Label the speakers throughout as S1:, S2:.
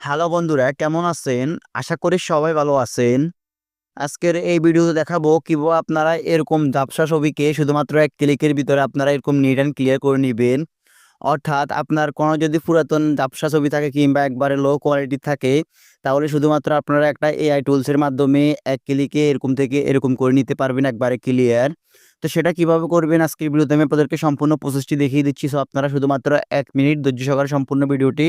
S1: Hello বন্ধুরা, কেমন আছেন? আশা করি সবাই ভালো আছেন। আজকের এই ভিডিওতে দেখাবো কীভাবে আপনারা এরকম ঝাপসা ছবিকে শুধুমাত্র এক ক্লিকের ভিতরে আপনারা এরকম নিট অ্যান্ড ক্লিয়ার করে নেবেন। অর্থাৎ আপনার কোনো যদি পুরাতন ঝাপসা ছবি থাকে কিংবা একবারে লো কোয়ালিটি থাকে, তাহলে শুধুমাত্র আপনারা একটা এআই টুলসের মাধ্যমে এক ক্লিকে এরকম থেকে এরকম করে নিতে পারবেন একবারে ক্লিয়ার তো সেটা কীভাবে করবেন? আজকের ভিডিওতে আমি আপনাদেরকে সম্পূর্ণ প্রসেসটি দেখিয়ে দিচ্ছি। সো আপনারা শুধুমাত্র এক মিনিট ধৈর্য সহকারে সম্পূর্ণ ভিডিওটি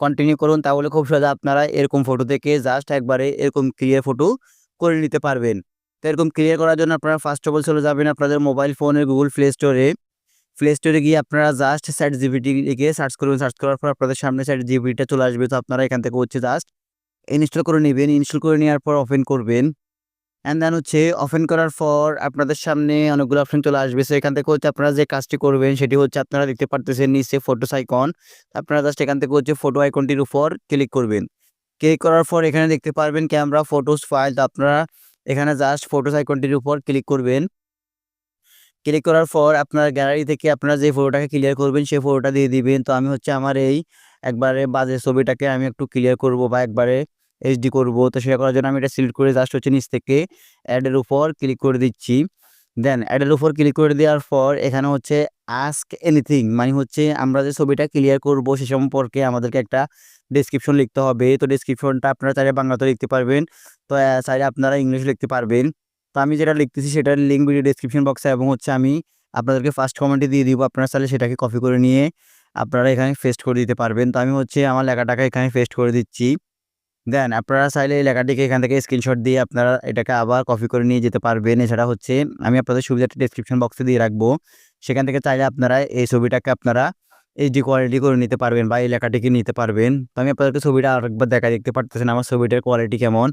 S1: কন্টিনিউ করুন। তাহলে খুব সহজে আপনারা এরকম ফটো থেকে জাস্ট একবারে এরকম ক্লিয়ার ফটো করে নিতে পারবেন। তো এরকম ক্লিয়ার করার জন্য আপনারা ফার্স্ট অফ অল চলে যাবেন আপনাদের মোবাইল ফোনের গুগল প্লে স্টোরে প্লে স্টোরে গিয়ে আপনারা জাস্ট স্যাট জিবিটি লিখে সার্চ করবেন। সার্চ করার পর আপনাদের সামনে স্যাট জিবিটা চলে আসবে। তো আপনারা এখান থেকে হচ্ছে জাস্ট ইনস্টল করে নেবেন। ইনস্টল করে নেওয়ার পর ওপেন করবেন। অ্যান্ড দেন হচ্ছে ওপেন করার পর আপনাদের সামনে অনেকগুলো অপশন চলে আসবে। সো এখান থেকে হচ্ছে আপনারা যে কাজটি করবেন, সেটি হচ্ছে আপনারা দেখতে পারতেছেন নিচে ফটোস আইকন আপনারা জাস্ট এখান থেকে হচ্ছে ফটো আইকনটির উপর ক্লিক করবেন। ক্লিক করার পর এখানে দেখতে পারবেন ক্যামেরা ফটোস ফাইল আপনারা এখানে জাস্ট ফটোস আইকনটির উপর ক্লিক করবেন। ক্লিক করার পর আপনার গ্যালারি থেকে আপনারা যে ফটোটাকে ক্লিয়ার করবেন, সেই ফটোটা দিয়ে দিবেন। তো আমি হচ্ছে আমার এই একবারে বাজে ছবিটাকে আমি একটু ক্লিয়ার করব বা একবারে এইচডি করব। তো সেটা করার জন্য আমি এটা সিলেক্ট করে জাস্ট হচ্ছে নিচ থেকে অ্যাডের উপর ক্লিক করে দিচ্ছি। দেন অ্যাডের উপর ক্লিক করে দেওয়ার পর এখানে হচ্ছে আস্ক এনিথিং মানে হচ্ছে আমরা যে ছবিটা ক্লিয়ার করব সে সম্পর্কে আমাদেরকে একটা ডেসক্রিপশন লিখতে হবে। তো ডেসক্রিপশনটা আপনারা চাইলে বাংলাতে লিখতে পারবেন। তো চাইলে আপনারা ইংলিশে লিখতে পারবেন। তো আমি যেটা লিখতেছি সেটার লিঙ্ক ভিডিও ডেসক্রিপশন বক্সে এবং হচ্ছে আমি আপনাদেরকে ফার্স্ট কমেন্টে দিয়ে দিব। আপনারা চাইলে সেটাকে কপি করে নিয়ে আপনারা এখানে পেস্ট করে দিতে পারবেন। তো আমি হচ্ছে আমার লেখাটাকে এখানে পেস্ট করে দিচ্ছি। দেন আপনারা চাইলে এই লেখাটিকে এখান থেকে স্ক্রিনশট দিয়ে আপনারা এটাকে আবার কপি করে নিয়ে যেতে পারবেন। এছাড়া হচ্ছে আমি আপনাদের সুবিধাটা ডেসক্রিপশন বক্সে দিয়ে রাখব। সেখান থেকে চাইলে আপনারা এই ছবিটাকে আপনারা এইচডি কোয়ালিটি করে নিতে পারবেন বা এই লেখাটিকে নিতে পারবেন। তো আমি আপনাদেরকে ছবিটা আরেকবার দেখা দেখতে পারতেছেন আমার ছবিটার কোয়ালিটি কেমন।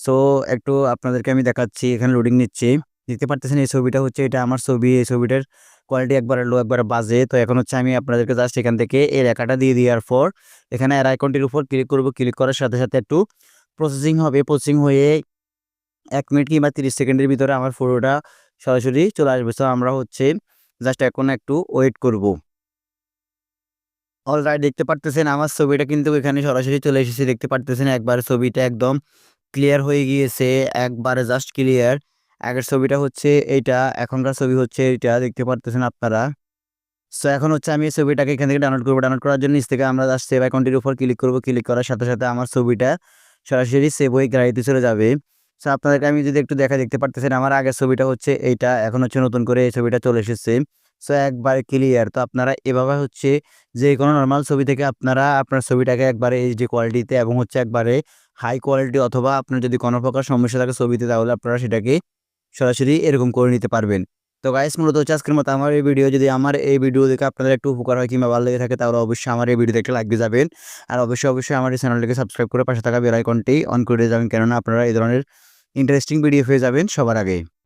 S1: সো একটু আপনাদেরকে আমি দেখাচ্ছি, এখানে লোডিং নিচ্ছি। দেখতে পারতেছেন এই ছবিটা হচ্ছে, এটা আমার ছবি, এই ছবিটার কোয়ালিটি একবারে লো একবারে বাজে। তো এখন হচ্ছে আমি আপনাদেরকে জাস্ট এখান থেকে এই লেখাটা দিয়ে দেওয়ার পর, এখানে এর আইকনটির উপর ক্লিক করব। ক্লিক করার সাথে সাথে একটু প্রসেসিং হবে। প্রসেসিং হয়ে এক মিনিট কিংবা তিরিশ সেকেন্ডের ভিতরে আমার ফটোটা সরাসরি চলে আসবে। তো আমরা হচ্ছে জাস্ট এখন একটু ওয়েট করব। অলরাইট দেখতে পারতেছেন আমার ছবিটা কিন্তু এখানে সরাসরি চলে এসেছে। দেখতে পারতেছেন একবার ছবিটা একদম ক্লিয়ার হয়ে গিয়েছে। একবারে জাস্ট ক্লিয়ার আগের ছবিটা হচ্ছে এইটা, এখনকার ছবি হচ্ছে এইটা, দেখতে পারতেছেন আপনারা। সো এখন হচ্ছে আমি এই ছবিটাকে এখান থেকে ডাউনলোড করব। ডাউনলোড করার জন্য নিচ থেকে আমরা জাস্ট সেভ অ্যাকাউন্টের উপর ক্লিক করব। ক্লিক করার সাথে সাথে আমার ছবিটা সরাসরি সেভ হয়ে গ্যালারিতে চলে যাবে। সো আপনাদেরকে আমি যদি একটু দেখা দেখতে পারতেছেন আমার আগের ছবিটা হচ্ছে এইটা, এখন হচ্ছে নতুন করে এই ছবিটা চলে এসেছে। সো একবারে ক্লিয়ার তো আপনারা এভাবে হচ্ছে যে কোনো নর্মাল ছবি থেকে আপনারা আপনার ছবিটাকে একবারে এইচডি কোয়ালিটিতে এবং হচ্ছে একবারে হাই কোয়ালিটি অথবা আপনার যদি কোনো প্রকার সমস্যা থাকে ছবিতে, তাহলে আপনারা সেটাকে সরাসরি এরকম করে নিতে পারবেন। তো গাইস মূলত হচ্ছে আজকের মতো আমার এই ভিডিও যদি আমার এই ভিডিও দেখে আপনাদের একটু উপকার হয় কিংবা ভালো লেগে থাকে, তাহলে অবশ্যই আমার এই ভিডিওতে একটা লাইক যাবেন। আর অবশ্যই অবশ্যই আমার এই চ্যানেলটিকে সাবস্ক্রাইব করে পাশে থাকা বেল আইকনটি অন করে যাবেন। কেননা আপনারা এই ধরনের ইন্টারেস্টিং ভিডিও পেয়ে যাবেন সবার আগে।